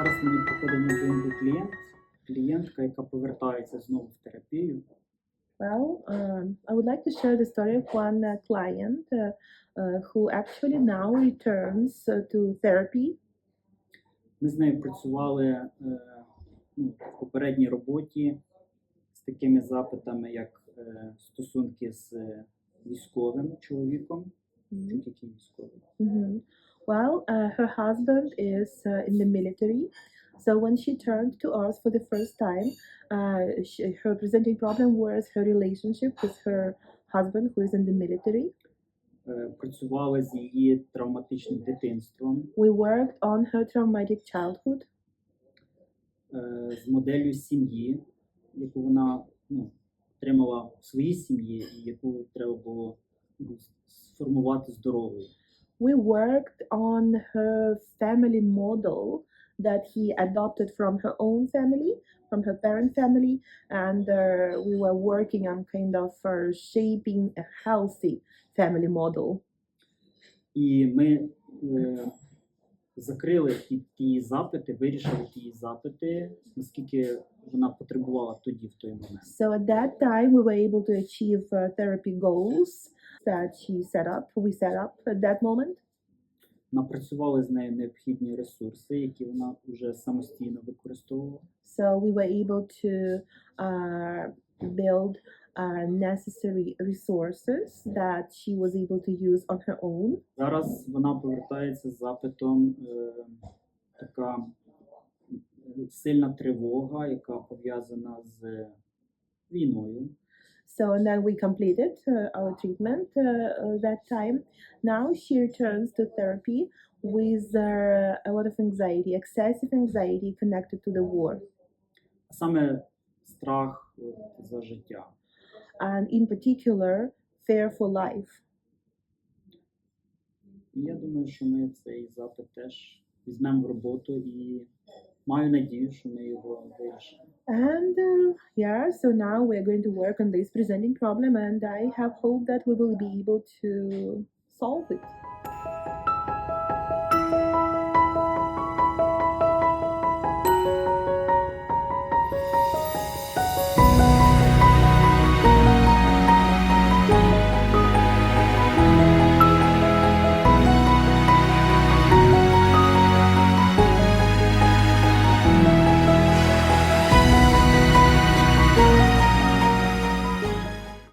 Зараз мені приходить на один клієнт, клієнтка, яка повертається знову в терапію. Well, um, I would like to share the story of one uh, client uh, uh who actually now returns uh, to therapy. Ми з нею працювали е, ну, в попередній роботі з такими запитами, як е, стосунки з е, військовим чоловіком. Mm-hmm. Чоловік. Mm-hmm. Well, uh, her husband is uh, in the military. So when she turned to us for the first time, uh, she, her presenting problem was her relationship with her husband who is in the military. Е, Працювали з її травматичним дитинством, We worked on her traumatic childhood. е, з моделлю сім'ї, яку вона ну, отримала в своїй сім'ї, і яку треба було ну, сформувати здоровою. We worked on her family model that he adopted from her own family, from her parent family, and uh, we were working on kind of uh, shaping a healthy family model. І ми е, закрили ті, ті запити, вирішили ті запити, наскільки вона потребувала тоді в той момент. So at that time, we were able to achieve uh, therapy goals that she set up, we set up at that moment. Напрацювали з нею необхідні ресурси, які вона вже самостійно використовувала. So we were able to uh, build uh, necessary resources that she was able to use on her own. Зараз вона повертається з запитом е, така е, сильна тривога, яка пов'язана з війною. So and then we completed uh, our treatment uh, uh, that time. Now she returns to therapy with uh, a lot of anxiety, excessive anxiety connected to the war, А саме страх от, за життя. and in particular, fear for life. І я думаю, що ми цей запит теж візьмемо в роботу і minor. And uh, yeah, so now we're going to work on this presenting problem, and I have hope that we will be able to solve it.